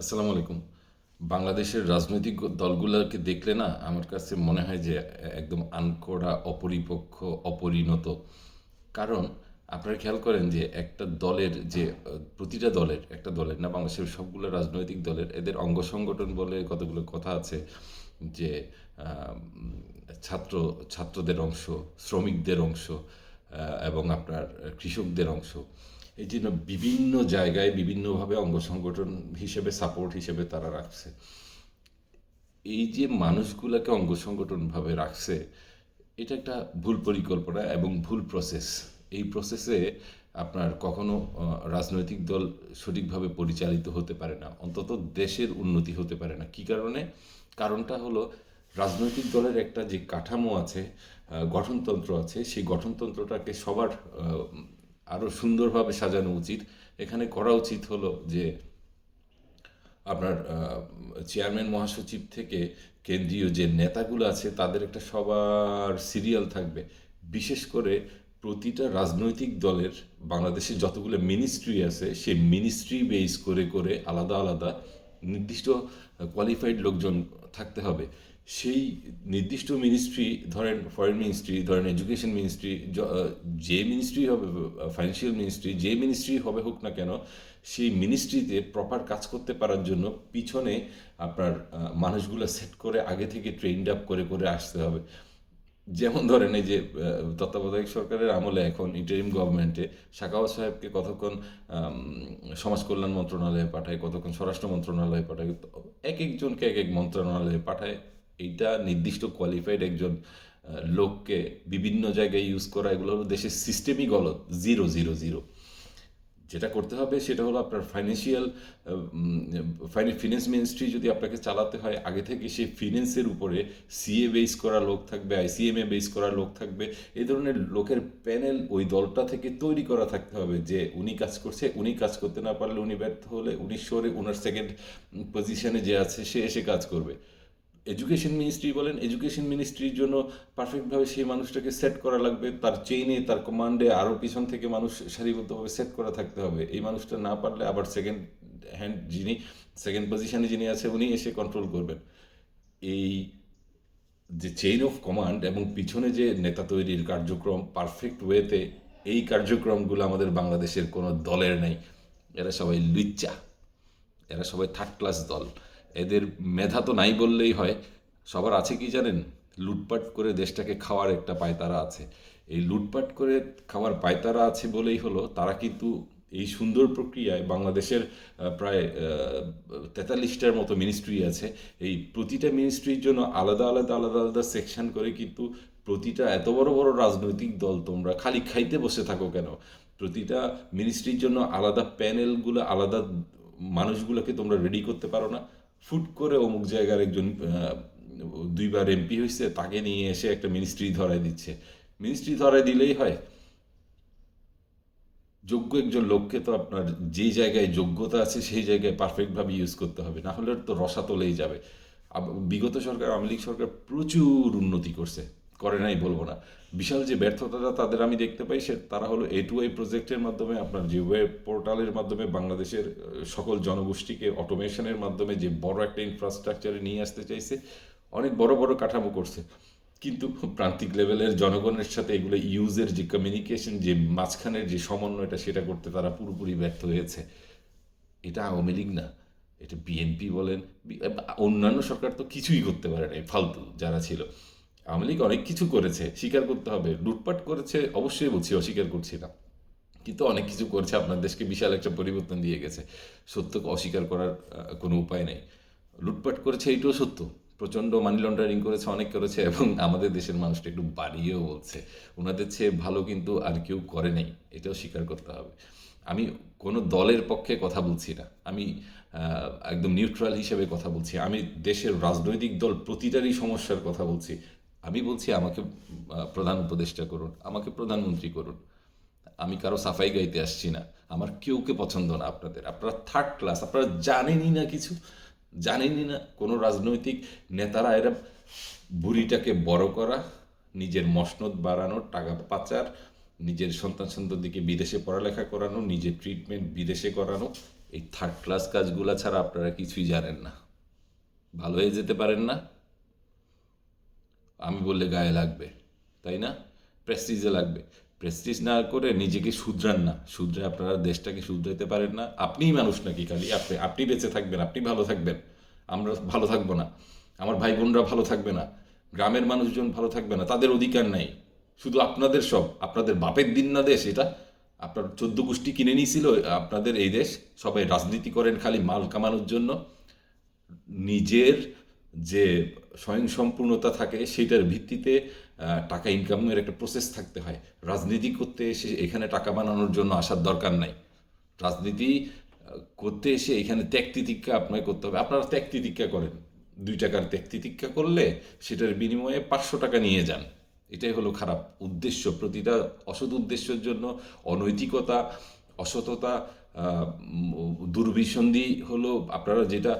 আসসালামু আলাইকুম। বাংলাদেশের রাজনৈতিক দলগুলোকে দেখলে না, আমার কাছে মনে হয় যে একদম আনকোড়া অপরিপক্ষ অপরিণত। কারণ আপনারা খেয়াল করেন যে একটা দলের যে, প্রতিটা দলের, একটা দলের না, বাংলাদেশের সবগুলো রাজনৈতিক দলের এদের অঙ্গ সংগঠন বলে কতগুলো কথা আছে যে ছাত্র, ছাত্রদের অংশ, শ্রমিকদের অংশ এবং আপনার কৃষকদের অংশ। এই জন্য বিভিন্ন জায়গায় বিভিন্নভাবে অঙ্গ সংগঠন হিসেবে সাপোর্ট হিসেবে তারা রাখছে। এই যে মানুষগুলোকে অঙ্গ সংগঠনভাবে রাখছে, এটা একটা ভুল পরিকল্পনা এবং ভুল প্রসেস এই প্রসেসে আপনার কখনো রাজনৈতিক দল সঠিকভাবে পরিচালিত হতে পারে না, অন্তত দেশের উন্নতি হতে পারে না। কি কারণে? কারণটা হলো, রাজনৈতিক দলের একটা যে কাঠামো আছে গঠনতন্ত্র আছে, সেই গঠনতন্ত্রটাকে সবার আরও সুন্দরভাবে সাজানো উচিত। এখানে করা উচিত হলো যে আপনার চেয়ারম্যান মহাসচিব থেকে কেন্দ্রীয় যে নেতাগুলো আছে, তাদের একটা সবার সিরিয়াল থাকবে। বিশেষ করে প্রতিটা রাজনৈতিক দলের বাংলাদেশে যতগুলো মিনিস্ট্রি আছে, সেই মিনিস্ট্রি বেস করে করে আলাদা আলাদা নির্দিষ্ট কোয়ালিফাইড লোকজন থাকতে হবে। সেই নির্দিষ্ট মিনিস্ট্রি ধরেন ফরেন মিনিস্ট্রি ধরেন এডুকেশন মিনিস্ট্রি যে মিনিস্ট্রি হবে ফাইন্যান্সিয়াল মিনিস্ট্রি যে মিনিস্ট্রি হবে হোক না কেন, সেই মিনিস্ট্রিতে প্রপার কাজ করতে পারার জন্য পিছনে আপনার মানুষগুলো সেট করে আগে থেকে ট্রেন্ড আপ করে করে আসতে হবে। যেমন ধরেন এই যে তত্ত্বাবধায়ক সরকারের আমলে এখন ইন্টারিম গভর্নমেন্টে শাকাওয়াত সাহেবকে কতক্ষণ সমাজ কল্যাণ মন্ত্রণালয়ে পাঠায়, কতক্ষণ স্বরাষ্ট্র মন্ত্রণালয়ে পাঠায়, এক একজনকে এক এক মন্ত্রণালয়ে পাঠায়। এইটা নির্দিষ্ট কোয়ালিফাইড একজন লোককে বিভিন্ন জায়গায় ইউজ করা এগুলো হলো দেশের সিস্টেমই গলত জিরো জিরো জিরো যেটা করতে হবে সেটা হলো আপনার ফাইন্যান্সিয়াল ফিনান্স মিনিস্ট্রি যদি আপনাকে চালাতে হয়, আগে থেকে সেই ফিনান্সের উপরে সিএ বেস করা লোক থাকবে আইসিএমএ বেস করা লোক থাকবে। এই ধরনের লোকের প্যানেল ওই দলটা থেকে তৈরি করা থাকতে হবে যে উনি কাজ করছে, উনি কাজ করতে না পারলে উনি ব্যর্থ হলে উনি সরে ওনার সেকেন্ড পজিশনে যে আছে সে এসে কাজ করবে। এডুকেশন মিনিস্ট্রি বলেন, এডুকেশন মিনিস্ট্রির জন্য পারফেক্টভাবে সেই মানুষটাকে সেট করা লাগবে। তার চেইনে তার কমান্ডে আরও পিছন থেকে মানুষ সারিবদ্ধভাবে সেট করা থাকতে হবে। এই মানুষটা না পারলে আবার সেকেন্ড হ্যান্ড যিনি সেকেন্ড পজিশনে যিনি আছে, উনি এসে কন্ট্রোল করবেন। এই যে চেইন অফ কমান্ড এবং পিছনে যে নেতা তৈরির কার্যক্রম পারফেক্ট ওয়েতে এই কার্যক্রমগুলো আমাদের বাংলাদেশের কোনো দলের নেই। এরা সবাই লুচ্চা। এরা সবাই থার্ড ক্লাস দল। এদের মেধা তো নাই বললেই হয়। সবার আছে কি জানেন? লুটপাট করে দেশটাকে খাওয়ার একটা পায়তারা আছে। এই লুটপাট করে খাওয়ার পায়তারা আছে বলেই হলো, তারা কিন্তু এই সুন্দর প্রক্রিয়ায় বাংলাদেশের প্রায় তেতাল্লিশটার মতো মিনিস্ট্রি আছে। এই প্রতিটা মিনিস্ট্রির জন্য আলাদা আলাদা আলাদা আলাদা সেকশন করে কিন্তু প্রতিটা এত বড় বড় রাজনৈতিক দল তোমরা খালি খাইতে বসে থাকো কেন? প্রতিটা মিনিস্ট্রির জন্য আলাদা প্যানেলগুলো আলাদা মানুষগুলোকে তোমরা রেডি করতে পারো না। ফুট করে অমুক জায়গার একজন দুইবার এমপি হয়েছে তাকে নিয়ে এসে একটা মিনিস্ট্রি ধরাই দিচ্ছে। মিনিস্ট্রি ধরাই দিলেই হয়। যোগ্য একজন লোককে তো আপনার যে জায়গায় যোগ্যতা আছে, সেই জায়গায় পারফেক্টভাবে ইউজ করতে হবে। না হলে তো রসা তোলেই যাবে। বিগত সরকার, আওয়ামী লীগ সরকার প্রচুর উন্নতি করছে। করে নাই বলব না। বিশাল যে ব্যর্থতাটা তাদের আমি দেখতে পাই, সে তারা হলো এ টু আই প্রজেক্টের মাধ্যমে, আপনার যে ওয়েব পোর্টালের মাধ্যমে বাংলাদেশের সকল জনগোষ্ঠীকে অটোমেশনের মাধ্যমে যে বড় একটা ইনফ্রাস্ট্রাকচারে নিয়ে আসতে চাইছে, অনেক বড় বড় কাঠামো করছে। কিন্তু প্রান্তিক লেভেলের জনগণের সাথে এগুলো ইউজের যে কমিউনিকেশন যে মাঝখানের যে সমন্বয়টা, সেটা করতে তারা পুরোপুরি ব্যর্থ হয়েছে। এটা আওয়ামী লীগ না, এটা বিএনপি বলেন অন্যান্য সরকার তো কিছুই করতে পারে নাই, ফালতু যারা ছিল। আওয়ামী লীগ অনেক কিছু করেছে, স্বীকার করতে হবে। লুটপাট করেছে, অবশ্যই বলছি, অস্বীকার করছি না। কিন্তু অনেক কিছু করেছে, আপনার দেশকে বিশাল একটা পরিবর্তন দিয়ে গেছে। সত্যকে অস্বীকার করার কোনো উপায় নেই। লুটপাট করেছে, এইটাও সত্য। প্রচণ্ড মানি লন্ডারিং করেছে, অনেক করেছে, এবং আমাদের দেশের মানুষটা একটু বাড়িয়েও বলছে। ওনাদের চেয়ে ভালো কিন্তু আর কেউ করে নাই, এটাও স্বীকার করতে হবে। আমি কোনো দলের পক্ষে কথা বলছি না। আমি একদম নিউট্রাল হিসেবে কথা বলছি। আমি দেশের রাজনৈতিক দল প্রতিটারই সমস্যার কথা বলছি। আমি বলছি, আমাকে প্রধান উপদেষ্টা করুন, আমাকে প্রধানমন্ত্রী করুন। আমি কারও সাফাই গাইতে আসছি না। আমার কেউকে পছন্দ না আপনাদের। আপনারা থার্ড ক্লাস আপনারা জানেনই না কিছু। জানেনই না কোনো রাজনৈতিক নেতারা এরা বুড়িটাকে বড় করা, নিজের মসনদ বাড়ানো, টাকা পাচার, নিজের সন্তান সন্ততিকে বিদেশে পড়ালেখা করানো, নিজের ট্রিটমেন্ট বিদেশে করানো। এই থার্ড ক্লাস কাজগুলো ছাড়া আপনারা কিছুই জানেন না। ভালো হয়ে যেতে পারেন না। আমি বললে গায়ে লাগবে, তাই না? প্রেস্টিজে লাগবে। প্রেস্টিজ না করে নিজেকে শুধরান না। শুধরে আপনারা দেশটাকে শুধরাইতে পারেন না। আপনিই মানুষ নাকি খালি? আপনি আপনি বেঁচে থাকবেন, আপনি ভালো থাকবেন। আমরা ভালো থাকব না। আমার ভাই বোনরা ভালো থাকবে না। গ্রামের মানুষজন ভালো থাকবে না। তাদের অধিকার নাই। শুধু আপনাদের সব। আপনাদের বাপের দিন না দেশ এটা। আপনার চোদ্দ গোষ্ঠী কিনে নিয়েছিল আপনাদের এই দেশ। সবাই রাজনীতি করেন খালি মাল কামানোর জন্য। নিজের যে স্বয়ংসম্পূর্ণতা থাকে সেটার ভিত্তিতে টাকা ইনকামের একটা প্রসেস থাকতে হয়। রাজনীতি করতে এসে এখানে টাকা বানানোর জন্য আসার দরকার নাই। রাজনীতি করতে এসে এখানে ত্যাগ তিতিক্ষা আপনাকে করতে হবে। আপনারা ত্যাগ তিতিক্ষা করেন। দুই টাকার ত্যাগ তিতিক্ষা করলে সেটার বিনিময়ে পাঁচশো টাকা নিয়ে যান। এটাই হলো খারাপ উদ্দেশ্য। প্রতিটা অসৎ উদ্দেশ্যের জন্য অনৈতিকতা, অসততা দুর্বিসন্ধি হলো আপনারা যেটা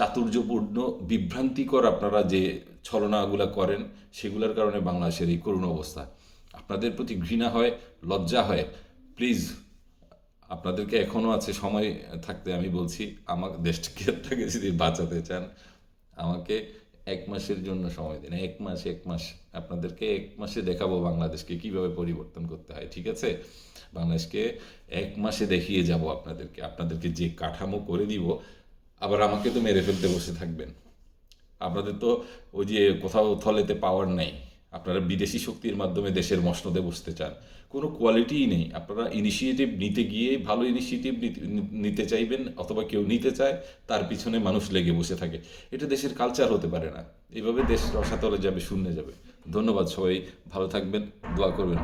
চাতুর্যপূর্ণ বিভ্রান্তিকর আপনারা যে ছলনাগুলা করেন, সেগুলোর কারণে বাংলাদেশের এই করুণ অবস্থা। আপনাদের প্রতি ঘৃণা হয়, লজ্জা হয় প্লিজ আপনাদেরকে এখনও আছে সময় থাকতে আমি বলছি আমার দেশটাকে যদি বাঁচাতে চান, আমাকে এক মাসের জন্য সময় দিন। এক মাস এক মাস, আপনাদেরকে এক মাসে দেখাবো বাংলাদেশকে কীভাবে পরিবর্তন করতে হয়, ঠিক আছে? বাংলাদেশকে এক মাসে দেখিয়ে যাব আপনাদেরকে আপনাদেরকে যে কাঠামো করে দিব আবার আমাকে তো মেরে ফেলতে বসে থাকবেন। আপনাদের তো ওই যে কোথাও থলেতে পাওয়ার নেই। আপনারা বিদেশি শক্তির মাধ্যমে দেশের মসনদে বসতে চান। কোনো কোয়ালিটিই নেই। আপনারা ইনিশিয়েটিভ নিতে গিয়ে ভালো ইনিশিয়েটিভ নিতে চাইবেন অথবা কেউ নিতে চায়, তার পিছনে মানুষ লেগে বসে থাকে। এটা দেশের কালচার হতে পারে না। এইভাবে দেশ রসাতলে যাবে, শূন্যে যাবে। ধন্যবাদ সবাই। ভালো থাকবেন। দোয়া করবেন।